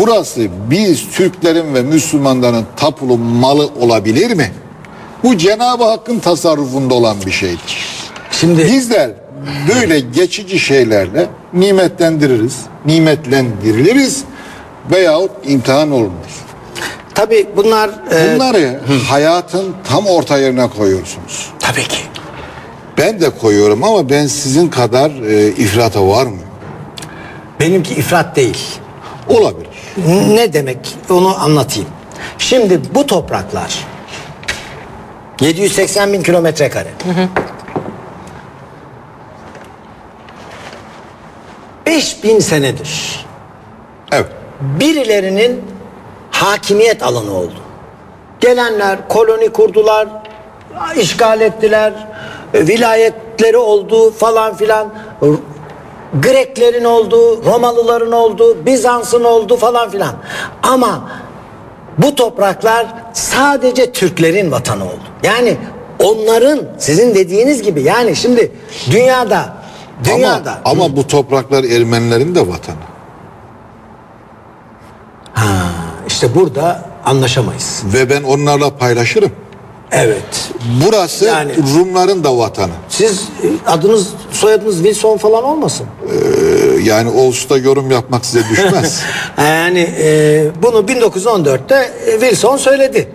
Burası biz Türklerin ve Müslümanların tapulu malı olabilir mi? Bu Cenab-ı Hakk'ın tasarrufunda olan bir şeydir. Şimdi Bizler böyle geçici şeylerle nimetlendiririz, nimetlendiriliriz veyahut imtihan olunur. tabii bunlar e, Bunları hayatın tam orta yerine koyuyorsunuz. tabii ki. Ben de koyuyorum ama ben sizin kadar e, ifrata var mı? Benimki ifrat değil. Olabilir. Ne demek onu anlatayım. Şimdi bu topraklar 780 bin kilometre kare. 5000 senedir Evet. birilerinin hakimiyet alanı oldu. Gelenler koloni kurdular, işgal ettiler, vilayetleri oldu falan filan. Greklerin oldu, Romalıların oldu, Bizans'ın oldu falan filan. Ama bu topraklar sadece Türklerin vatanı oldu. Yani onların sizin dediğiniz gibi yani şimdi dünyada dünyada Ama, ama bu topraklar Ermenilerin de vatanı. işte burada anlaşamayız. Ve ben onlarla paylaşırım. Evet. Burası Yani- Rumların da vatanı. Siz e, adınız soyadınız Wilson falan olmasın? Ee, Yani Oğuz'da yorum yapmak size düşmez. Yani e, bunu 1914'te e, Wilson söyledi.